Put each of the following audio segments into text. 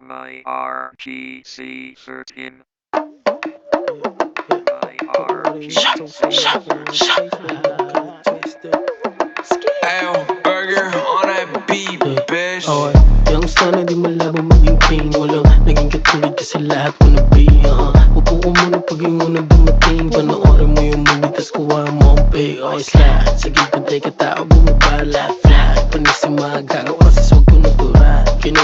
My RGC 13. My Ayo, burger on that beat, bitch. Okay, yung sana di malabo maging pain Walang naging katulad kasi lahat ko na pay uh, Upo ko muna pag yung una dumating Panoorin mo yung movie tas kuha mo ang pay Okay, slide Sa gilid tay ka tao bumabala Flat Panis yung mga gago kasi swag ko natural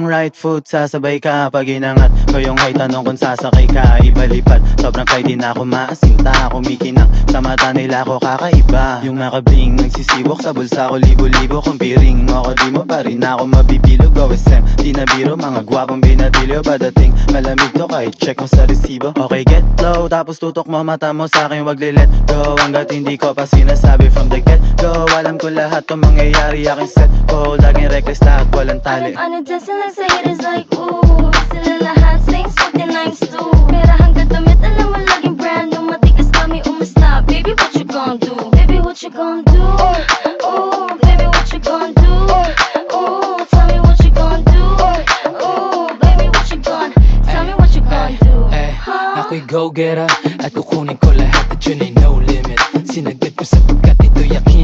yung right foot, sasabay ka Pag inangat. Ko yung height, tanong kung sasakay ka Ibalipad, sobrang kay di na ako maasinta Kumikinang. Sa mata nila ko kakaiba. Yung nakabling, nagsisibok sa bulsa ko Libo-libo. Kung piring mo ako Di mo pa rin ako mabibilog. OSM, di na biro Mga gwapong binatilyo. Padating, malamig to kahit check mo sa resibo. Okay, get low, tapos tutok mo mata mo sa akin Wag let go, hanggat hindi ko pa sinasabi From the get lahat to mangyayari Aking set ko, laging reckless lahat walang tali Ano dancing lang sa haters like ooh Sila lahat same swag din names too Pera hanggang damit alam mo laging brand new Matigas kami umasta Baby what you gon' do? Baby what you gon' do? Ooh baby what you gon' do? Ooh tell me what you gon' do? Ooh baby what you gon' Tell me what you gon' do? Eh, Huh? ako'y go-getter At kukunin ko lahat at yun ay no limit Sinagad ko sapagkat ito'y aking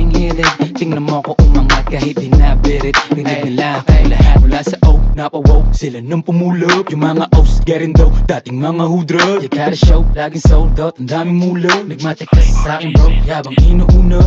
Napawow sila nang pumulog. Yung mga O's getting dough Dating mga hudra You gotta show Laging sold out Ang daming mulo. Nagmatik ka sa akin bro Yabang inuuna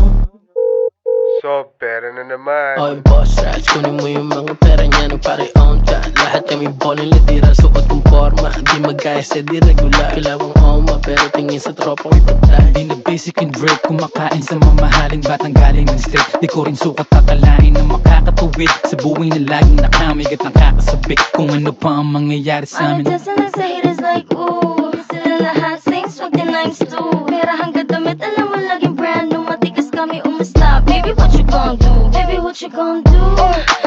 So, pera na naman. Okay, boss rats Kunin mo yung mga pera niya Nung pare on Lahat kami boning litira Suot kong forma. Di magkaya sa di regular. Kilawang oma Pero tingin sa tropa ko'y patay Di na basic and break Kumakain sa mamahaling batang galing ng state. Di ko rin sukat akalain na makakatuwid. Sa buhay na laging nakamigat ang kakasabik Kung ano pa ang mangyayari sa amin. dancing lang sa haters like ooh Sila lahat same swag din names too Pera hanggang damit alam mo laging brand new. Matigas kami umasta. Baby what you gon' do? Baby what you gon' do?